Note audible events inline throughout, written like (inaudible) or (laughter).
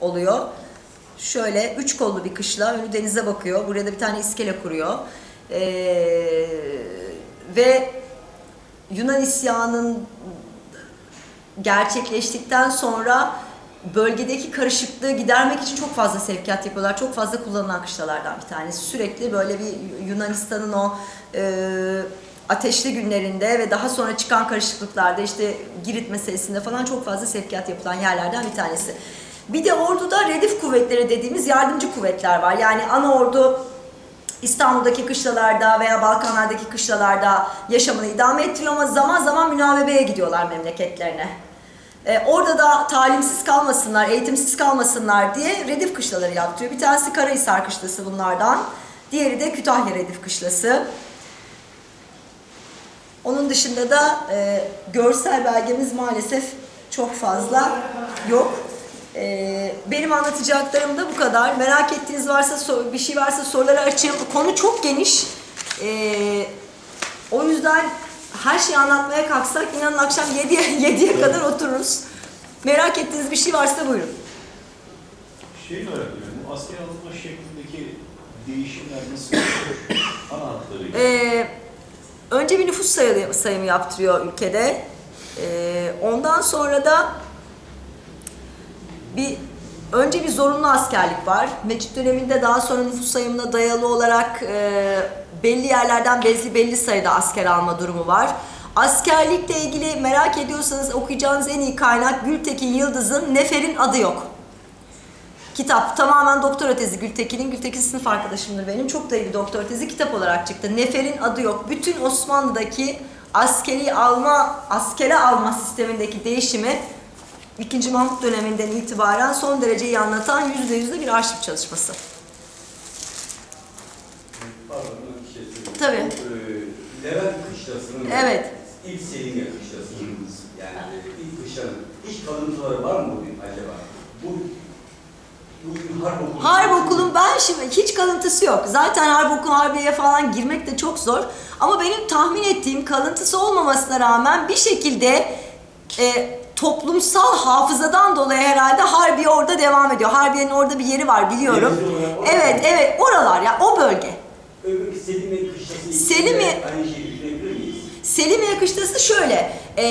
oluyor. Şöyle üç kollu bir kışla önü denize bakıyor. Buraya da bir tane iskele kuruyor. Ee, ve Yunan isyanın gerçekleştikten sonra bölgedeki karışıklığı gidermek için çok fazla sevkiyat yapıyorlar. Çok fazla kullanılan kışlalardan bir tanesi. Sürekli böyle bir Yunanistan'ın o e, ateşli günlerinde ve daha sonra çıkan karışıklıklarda işte Girit meselesinde falan çok fazla sevkiyat yapılan yerlerden bir tanesi. Bir de orduda redif kuvvetleri dediğimiz yardımcı kuvvetler var. Yani ana ordu İstanbul'daki kışlalarda veya Balkanlardaki kışlalarda yaşamını idame ettiriyor ama zaman zaman münavebeye gidiyorlar memleketlerine. Ee, orada da talimsiz kalmasınlar, eğitimsiz kalmasınlar diye redif kışlaları yaptırıyor. Bir tanesi Karahisar kışlası bunlardan. Diğeri de Kütahya redif kışlası. Onun dışında da e, görsel belgemiz maalesef çok fazla yok. E, benim anlatacaklarım da bu kadar. Merak ettiğiniz varsa bir şey varsa soruları açayım. Konu çok geniş. E, o yüzden her şeyi anlatmaya kalksak inanın akşam 7'ye 7'ye (laughs) kadar otururuz. Merak ettiğiniz bir şey varsa buyurun. Şey merak ediyorum, bu asker alınma şeklindeki değişimler nasıl? (coughs) Ana hatlarıyla. Ee, önce bir nüfus sayı- sayımı yaptırıyor ülkede. Ee, ondan sonra da bir önce bir zorunlu askerlik var. Mecit döneminde daha sonra nüfus sayımına dayalı olarak e, belli yerlerden belli belli sayıda asker alma durumu var. Askerlikle ilgili merak ediyorsanız okuyacağınız en iyi kaynak Gültekin Yıldız'ın Nefer'in adı yok. Kitap tamamen doktora tezi Gültekin'in. Gültekin sınıf arkadaşımdır benim. Çok da iyi bir doktora tezi kitap olarak çıktı. Nefer'in adı yok. Bütün Osmanlı'daki askeri alma, askere alma sistemindeki değişimi 2. Mahmut döneminden itibaren son derece iyi anlatan yüzde yüzde bir arşiv çalışması. Pardon, bir şey söyleyeyim. Tabii. Bu, e, Levent Kışlası'nın Evet. ilk Selimiye Kışlası'nın yani e, ilk kışlanın hiç kalıntıları var mı bugün acaba? Bu bu harp okulu. Harp okulun ben şimdi hiç kalıntısı yok. Zaten harp okulu harbiye falan girmek de çok zor. Ama benim tahmin ettiğim kalıntısı olmamasına rağmen bir şekilde e, toplumsal hafızadan dolayı herhalde harbiye orada devam ediyor. Harbiye'nin orada bir yeri var biliyorum. Evet evet oralar ya o bölge. Öbür Selimiye Kışlası Selimiye- aynı şeyi düşünebilir miyiz? Selimiye kışlası şöyle. E,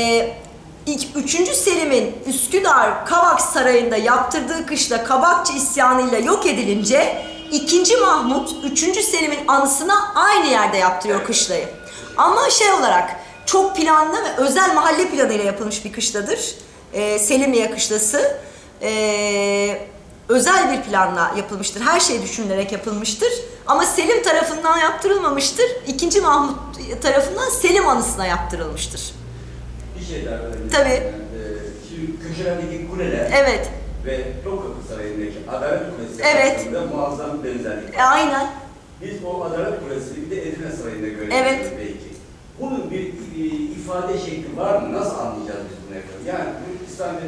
ilk, üçüncü Selim'in Üsküdar Kavak Sarayı'nda yaptırdığı kışla Kabakçı isyanıyla yok edilince ikinci Mahmut üçüncü Selim'in anısına aynı yerde yaptırıyor kışlayı. Ama şey olarak çok planlı ve özel mahalle planıyla yapılmış bir kışladır. E, Selimiye kışlası. E, özel bir planla yapılmıştır. Her şey düşünülerek yapılmıştır. Ama Selim tarafından yaptırılmamıştır. İkinci Mahmut tarafından Selim anısına yaptırılmıştır. Şey daha öğrenelim. Tabii. Ee, şimdi köşelerdeki kuleler Evet, ve Topkapı Sarayı'ndaki Adalet Kulesi Evet. arasında muazzam benzerlik e, var. aynen. Biz o Adalet Kulesi'ni bir de Edirne Sarayı'nda görüyoruz Evet. belki. Bunun bir e, ifade şekli var mı? Nasıl anlayacağız biz bunu efendim? Yani bu İslam'da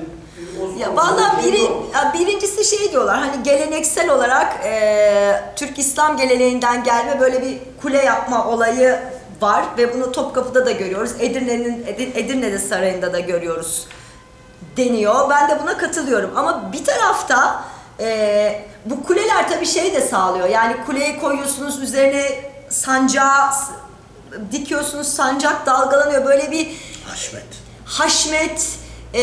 Osmanlı Ya vallahi biri, ya birincisi şey diyorlar hani geleneksel olarak e, Türk İslam geleneğinden gelme böyle bir kule yapma olayı var ve bunu Topkapı'da da görüyoruz. Edirne'nin Edir- Edirne'de sarayında da görüyoruz deniyor. Ben de buna katılıyorum. Ama bir tarafta e, bu kuleler tabii şey de sağlıyor. Yani kuleyi koyuyorsunuz üzerine sancağı dikiyorsunuz sancak dalgalanıyor. Böyle bir Haşmet. haşmet, e,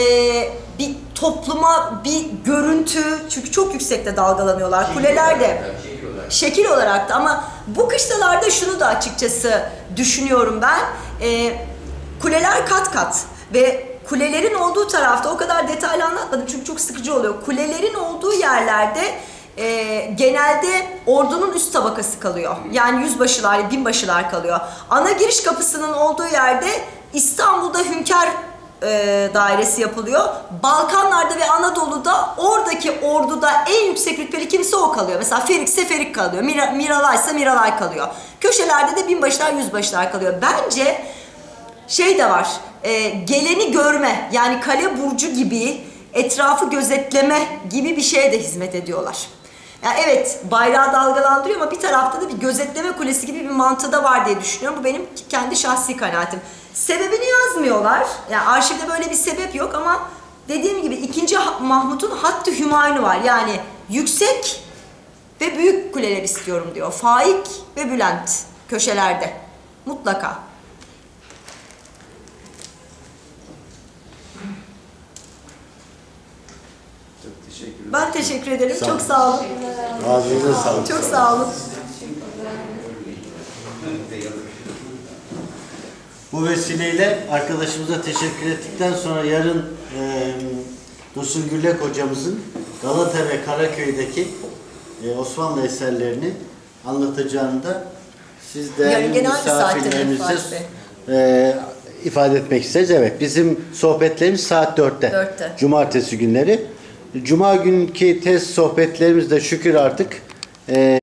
bir topluma bir görüntü çünkü çok yüksekte dalgalanıyorlar. Şekil Kuleler de olarak. şekil olarak da ama bu kışlalarda şunu da açıkçası düşünüyorum ben. E, kuleler kat kat ve kulelerin olduğu tarafta o kadar detaylı anlatmadım çünkü çok sıkıcı oluyor. Kulelerin olduğu yerlerde e, genelde ordunun üst tabakası kalıyor. Yani yüzbaşılar, binbaşılar kalıyor. Ana giriş kapısının olduğu yerde İstanbul'da hünkâr e, dairesi yapılıyor. Balkanlarda ve Anadolu'da oradaki orduda en yüksek rütbeli kimse o kalıyor. Mesela Ferik ise Ferik kalıyor. Mira, Miralay ise Miralay kalıyor. Köşelerde de binbaşılar, yüzbaşılar kalıyor. Bence şey de var. e, geleni görme yani kale burcu gibi etrafı gözetleme gibi bir şeye de hizmet ediyorlar. Yani evet bayrağı dalgalandırıyor ama bir tarafta da bir gözetleme kulesi gibi bir mantığı da var diye düşünüyorum. Bu benim kendi şahsi kanaatim. Sebebini yazmıyorlar. Yani arşivde böyle bir sebep yok ama dediğim gibi ikinci Mahmut'un hattı hümayunu var. Yani yüksek ve büyük kuleler istiyorum diyor. Faik ve Bülent köşelerde. Mutlaka. Çok teşekkür ederim. Ben teşekkür ederim. Sağ Çok sağ olun. Ağzınıza sağlık. Çok sağ olun. Bu vesileyle arkadaşımıza teşekkür ettikten sonra yarın e, Dursun Güllek hocamızın Galata ve Karaköy'deki e, Osmanlı eserlerini anlatacağını da siz değerli misafirlerimize e, ifade etmek isteriz. Evet, bizim sohbetlerimiz saat 4'te. Dörtte. Cumartesi günleri. Cuma günkü test sohbetlerimiz de şükür artık e,